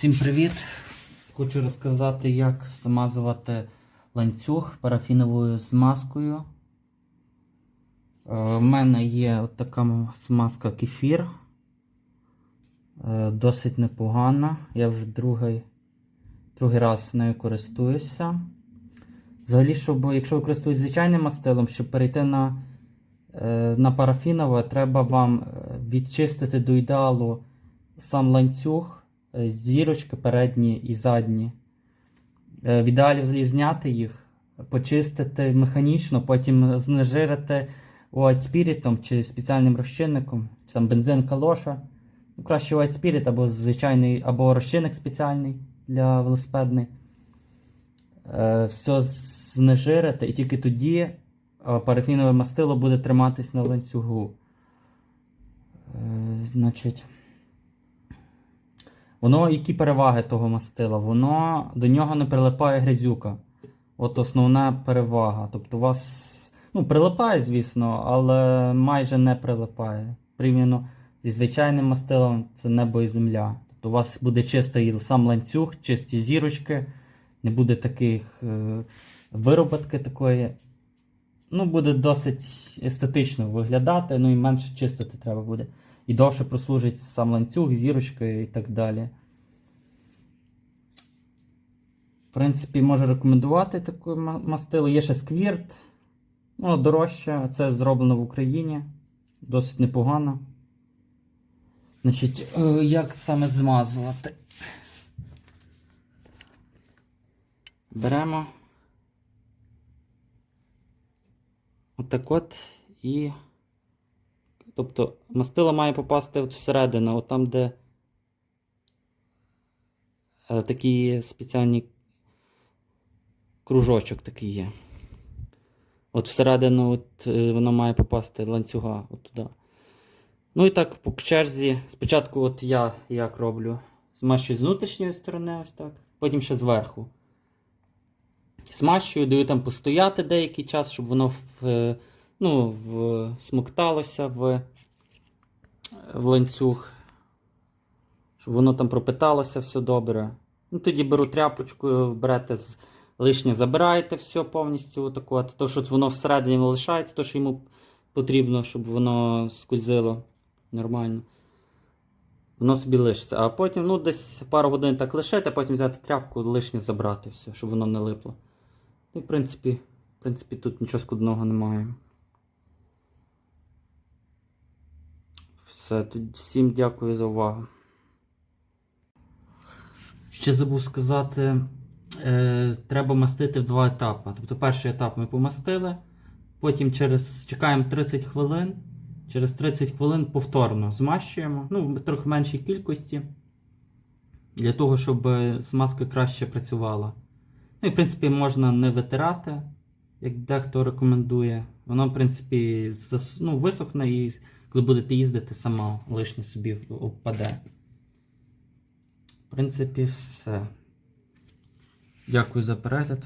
Всім привіт! Хочу розказати, як змазувати ланцюг парафіновою змазкою. У мене є от така смазка кефір. Е, Досить непогана. Я вже другий, другий раз нею користуюся. Взагалі, щоб, якщо ви користуєтесь звичайним мастилом, щоб перейти на, е, на парафінове, треба вам е, відчистити до ідеалу сам ланцюг, е, зірочки передні і задні. Е, В ідеалі взагалі зняти їх, почистити механічно, потім знежирити White Spirit чи спеціальним розчинником, чи там бензин калоша. Ну, краще White Spirit або звичайний, або розчинник спеціальний для велосипедний. Е, Все знежирити, і тільки тоді е, парафінове мастило буде триматись на ланцюгу. Е, Значить. Воно, які переваги того мастила? Воно до нього не прилипає грязюка. От основна перевага. Тобто у вас ну, прилипає, звісно, але майже не прилипає. Порівняно зі звичайним мастилом це небо і земля. Тобто у вас буде чистий сам ланцюг, чисті зірочки, не буде таких е, вироботки такої. Ну, буде досить естетично виглядати, ну і менше чистити треба буде. І довше прослужить сам ланцюг, зірочки і так далі. В принципі, можу рекомендувати таку ма- мастило. Є ще сквірт. Ну, дорожче. Це зроблено в Україні. Досить непогано. Значить, е, як саме змазувати? Беремо. Отак от і. Тобто мастило має попасти от всередину, от там, де е, такі спеціальні кружочок такий є. От всередину от, е, воно має попасти ланцюга от туди. Ну і так по черзі. Спочатку от я як роблю. Змащую з внутрішньої сторони, ось так, потім ще зверху. Смащую, даю там постояти деякий час, щоб воно в, е, ну, в, смокталося в, в ланцюг. Щоб воно там пропиталося все добре. Ну, тоді беру тряпочку, берете з, лишнє забираєте все повністю. Отаку, от, то, що воно всередині лишається, то, що йому потрібно, щоб воно скользило нормально. Воно собі лишиться. А потім, ну, десь пару годин так лишити, а потім взяти тряпку, лишнє забрати все, щоб воно не липло. Ну, в принципі, в принципі, тут нічого складного немає. Все, всім дякую за увагу. Ще забув сказати, е, треба мастити в два етапи. Тобто перший етап ми помастили, потім через чекаємо 30 хвилин, через 30 хвилин повторно змащуємо, ну, в трохи меншій кількості, для того, щоб змазка краще працювала. Ну і в принципі можна не витирати, як дехто рекомендує. Воно, в принципі, ну, висохне і коли будете їздити, сама лишнє собі впаде. В принципі, все. Дякую за перегляд.